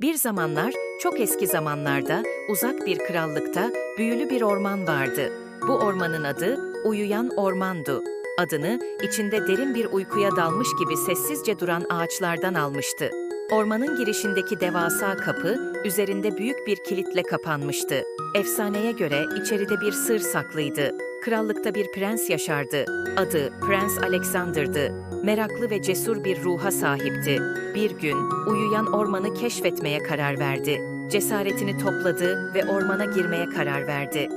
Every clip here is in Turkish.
Bir zamanlar, çok eski zamanlarda, uzak bir krallıkta büyülü bir orman vardı. Bu ormanın adı Uyuyan Ormandu. Adını içinde derin bir uykuya dalmış gibi sessizce duran ağaçlardan almıştı. Ormanın girişindeki devasa kapı, üzerinde büyük bir kilitle kapanmıştı. Efsaneye göre içeride bir sır saklıydı. Krallıkta bir prens yaşardı. Adı Prens Alexander'dı. Meraklı ve cesur bir ruha sahipti. Bir gün uyuyan ormanı keşfetmeye karar verdi. Cesaretini topladı ve ormana girmeye karar verdi.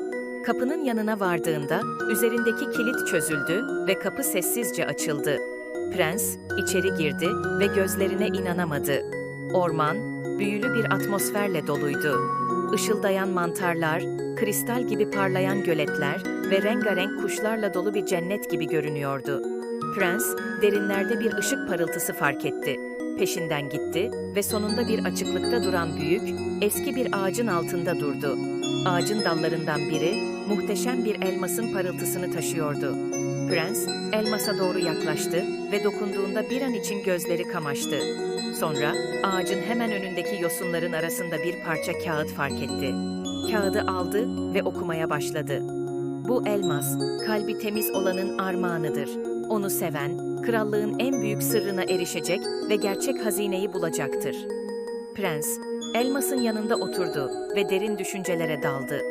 Kapının yanına vardığında üzerindeki kilit çözüldü ve kapı sessizce açıldı. Prens içeri girdi ve gözlerine inanamadı. Orman büyülü bir atmosferle doluydu. Işıldayan mantarlar, kristal gibi parlayan göletler ve rengarenk kuşlarla dolu bir cennet gibi görünüyordu. Prens, derinlerde bir ışık parıltısı fark etti. Peşinden gitti ve sonunda bir açıklıkta duran büyük, eski bir ağacın altında durdu. Ağacın dallarından biri, muhteşem bir elmasın parıltısını taşıyordu. Prens, elmasa doğru yaklaştı ve dokunduğunda bir an için gözleri kamaştı. Sonra ağacın hemen önündeki yosunların arasında bir parça kağıt fark etti. Kağıdı aldı ve okumaya başladı. Bu elmas, kalbi temiz olanın armağanıdır. Onu seven, krallığın en büyük sırrına erişecek ve gerçek hazineyi bulacaktır. Prens, elmasın yanında oturdu ve derin düşüncelere daldı.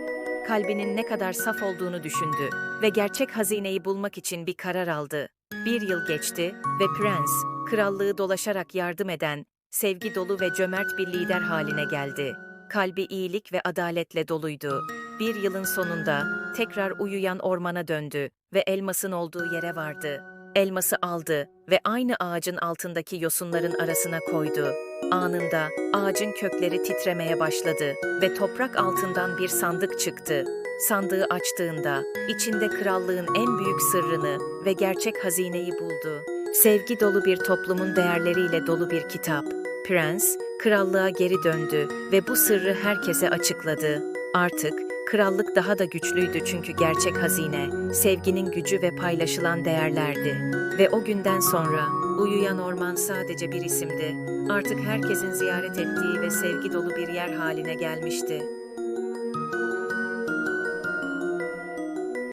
Kalbinin ne kadar saf olduğunu düşündü ve gerçek hazineyi bulmak için bir karar aldı. Bir yıl geçti ve prens, krallığı dolaşarak yardım eden, sevgi dolu ve cömert bir lider haline geldi. Kalbi iyilik ve adaletle doluydu. Bir yılın sonunda tekrar uyuyan ormana döndü ve elmasın olduğu yere vardı. Elması aldı ve aynı ağacın altındaki yosunların arasına koydu. Anında ağacın kökleri titremeye başladı ve toprak altından bir sandık çıktı. Sandığı açtığında içinde krallığın en büyük sırrını ve gerçek hazineyi buldu. Sevgi dolu bir toplumun değerleriyle dolu bir kitap. Prens, krallığa geri döndü ve bu sırrı herkese açıkladı. Artık krallık daha da güçlüydü çünkü gerçek hazine, sevginin gücü ve paylaşılan değerlerdi. Ve o günden sonra uyuyan orman sadece bir isimdi. Artık herkesin ziyaret ettiği ve sevgi dolu bir yer haline gelmişti.